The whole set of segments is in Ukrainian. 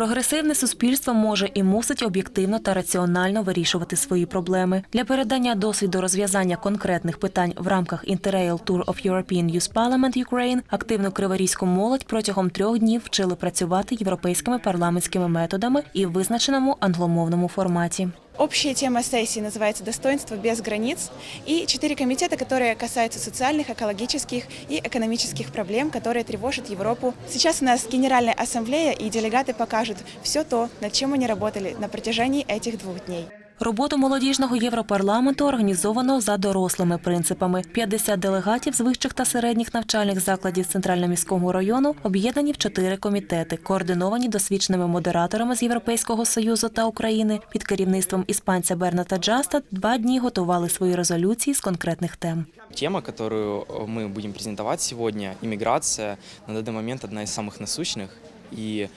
Прогресивне суспільство може і мусить об'єктивно та раціонально вирішувати свої проблеми. Для передання досвіду розв'язання конкретних питань в рамках Interrail Tour of European Youth Parliament Ukraine активну криворізьку молодь протягом трьох днів вчили працювати європейськими парламентськими методами і визначеному англомовному форматі. Общая тема сессии называется «Достоинство без границ» и четыре комитета, которые касаются социальных, экологических и экономических проблем, которые тревожат Европу. Сейчас у нас Генеральная ассамблея, и делегаты покажут все то, над чем они работали на протяжении этих двух дней. Роботу молодіжного європарламенту організовано за дорослими принципами. 50 делегатів з вищих та середніх навчальних закладів Центрально-міського району об'єднані в чотири комітети, координовані досвідченими модераторами з Європейського союзу та України під керівництвом іспанця Берната Джаста. Два дні готували свої резолюції з конкретних тем. Тема, которую э, мы будем презентовать сегодня, иммиграция, на данный момент одна из самых насущных. И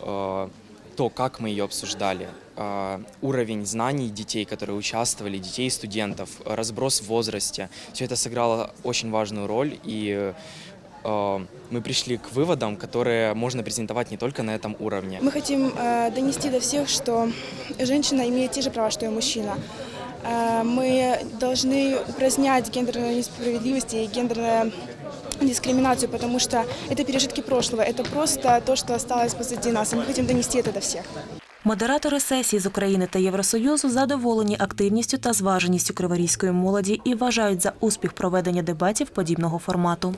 э, то, как мы ее обсуждали, э, уровень знаний детей, которые участвовали, детей студентов, разброс в возрасте, все это сыграло очень важную роль. И э, мы пришли к выводам, которые можно презентовать не только на этом уровне. Мы хотим э, донести до всех, что женщина имеет те же права, что и мужчина. Мы должны упразднять гендерную несправедливость и гендерную дискриминацию, потому что это пережитки прошлого, это просто то, что осталось позади нас, и мы хотим донести это до всех. Модератори сесії з України та Євросоюзу задоволені активністю та зваженістю криворізької молоді і вважають за успіх проведення дебатів подібного формату.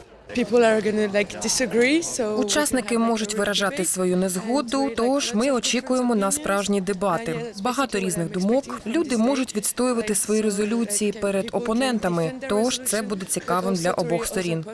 Учасники можуть виражати свою незгоду, тож ми очікуємо на справжні дебати. Багато різних думок. Люди можуть відстоювати свої резолюції перед опонентами. Тож це буде цікавим для обох сторін.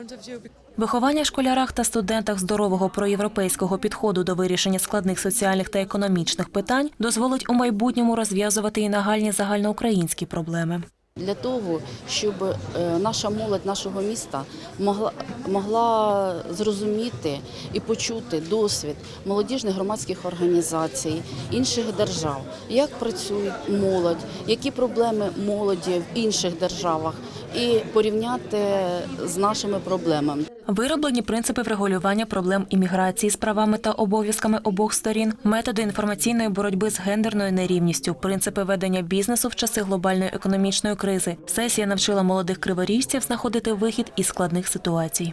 Виховання школярах та студентах здорового проєвропейського підходу до вирішення складних соціальних та економічних питань дозволить у майбутньому розв'язувати і нагальні загальноукраїнські проблеми. Для того, щоб е, наша молодь нашого міста могла, могла зрозуміти і почути досвід молодіжних громадських організацій інших держав, як працює молодь, які проблеми молоді в інших державах, і порівняти з нашими проблемами. Вироблені принципи врегулювання проблем імміграції з правами та обов'язками обох сторін, методи інформаційної боротьби з гендерною нерівністю, принципи ведення бізнесу в часи глобальної економічної кризи. Сесія навчила молодих криворіжців знаходити вихід із складних ситуацій.